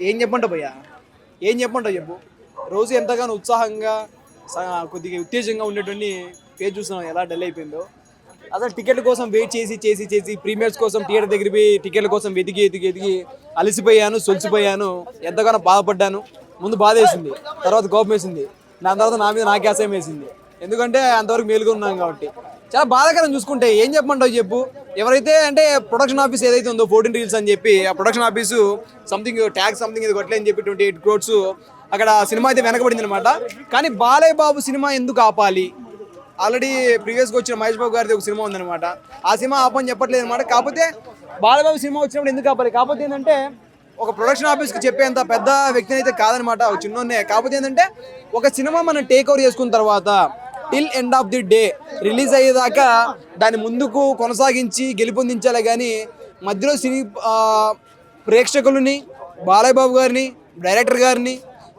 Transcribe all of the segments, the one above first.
ఏం చెప్పంటావు భయ్యా? ఏం చెప్పంటావు చెప్పు? రోజు ఎంతగానో ఉత్సాహంగా కొద్దిగా ఉత్తేజంగా ఉండేటువంటి పేజ్ చూస్తున్నాం ఎలా డల్ అయిపోయిందో. అసలు టికెట్ల కోసం వెయిట్ చేసి చేసి చేసి ప్రీమియర్స్ కోసం థియేటర్ దగ్గర పోయి టికెట్ల కోసం వెతికి ఎతికి ఎతికి అలసిపోయాను సొలిసిపోయాను ఎంతగానో బాధపడ్డాను. ముందు బాధ వేసింది తర్వాత కోపం వేసింది. దాని తర్వాత నా మీద నాకే అసహ్యం వేసింది. ఎందుకంటే అంతవరకు మేలుగా ఉన్నాం కాబట్టి. చాలా బాధాకరం చూసుకుంటే. ఏం చెప్పమంటావు చెప్పు? ఎవరైతే అంటే ప్రొడక్షన్ ఆఫీస్ ఏదైతే ఉందో ఫోర్టీన్ రీల్స్ అని చెప్పి ఆ production office something tax something ఇది కొట్టలే అని చెప్పి ట్వంటీ ఎయిట్ క్రోడ్స్ అక్కడ సినిమా అయితే వెనకబడింది అనమాట కానీ బాలయ్య బాబు సినిమా ఎందుకు ఆపాలి? ఆల్రెడీ ప్రీవియస్గా వచ్చిన మహేష్ బాబు గారిది ఒక సినిమా ఉందన్నమాట. ఆ సినిమా ఆపని చెప్పట్లేదు అనమాట కాకపోతే బాలబాబు సినిమా వచ్చినప్పుడు ఎందుకు ఆపాలి? కాకపోతే ఏంటంటే ఒక ప్రొడక్షన్ ఆఫీస్కి చెప్పేంత పెద్ద వ్యక్తిని అయితే కాదనమాట ఒక చిన్నోన్నే కాకపోతే ఏంటంటే ఒక సినిమా మనం టేక్ ఓవర్ చేసుకున్న తర్వాత till end of the day release అయ్యేదాకా దాని ముందుకు కొనసాగించి గెలుపొందించాలి కానీ మధ్యలో సినీ ప్రేక్షకులని బాలయ్యబాబు గారిని డైరెక్టర్ గారిని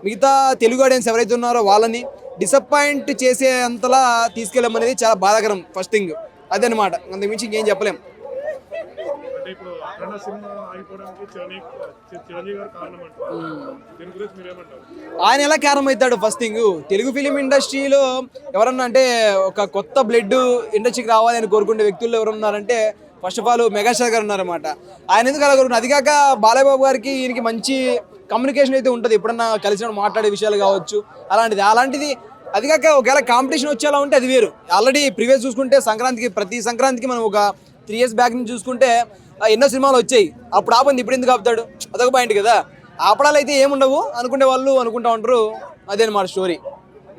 మిగతా తెలుగు ఆడియన్స్ ఎవరైతే ఉన్నారో వాళ్ళని డిసప్పాయింట్ చేసే అంతలా తీసుకెళ్ళమనేది చాలా బాధాకరం ఫస్ట్ థింగ్. అదనమాట అంతకుమించి ఇంకేం చెప్పలేం. అంటే ఇప్పుడు అఖండ సినిమా అయిపోవడానికి చిరంజీవి చిరంజీవి గారు కారణం అంటారు. దీని గురించి మీరేమంటారు? ఆయన ఎలా కారణమవుతాడు ఫస్ట్ థింగ్? తెలుగు ఫిలిం ఇండస్ట్రీలో ఎవరన్నా అంటే ఒక కొత్త బ్లడ్ ఇండస్ట్రీకి రావాలి అని కోరుకునే వ్యక్తుల్లో ఎవరున్నారంటే ఫస్ట్ ఆఫ్ ఆల్ మెగాస్టార్ గారు ఉన్నారన్నమాట. ఆయన ఎందుకు అలా కోరుకున్నారు? అది కాక బాలయ్యబాబు గారికి ఈయనకి మంచి కమ్యూనికేషన్ అయితే ఉంటుంది. ఎప్పుడన్నా కలిసినప్పుడు మాట్లాడే విషయాలు కావచ్చు అలాంటిది. అలాంటిది అది కాక ఒకవేళ కాంపిటీషన్ వచ్చేలా ఉంటే అది వేరు. ఆల్రెడీ ప్రీవియస్ చూసుకుంటే సంక్రాంతికి ప్రతి సంక్రాంతికి మనం ఒక త్రీ ఇయర్స్ బ్యాక్ నుంచి చూసుకుంటే ఎన్నో సినిమాలు వచ్చాయి. అప్పుడు ఆపంది ఇప్పుడు ఎందుకు ఆపుతాడు? అదొక పాయింట్ కదా. ఆపడాలు అయితే ఏముండవు? అనుకునే వాళ్ళు అనుకుంటా ఉంటారు. అదే అనమాట స్టోరీ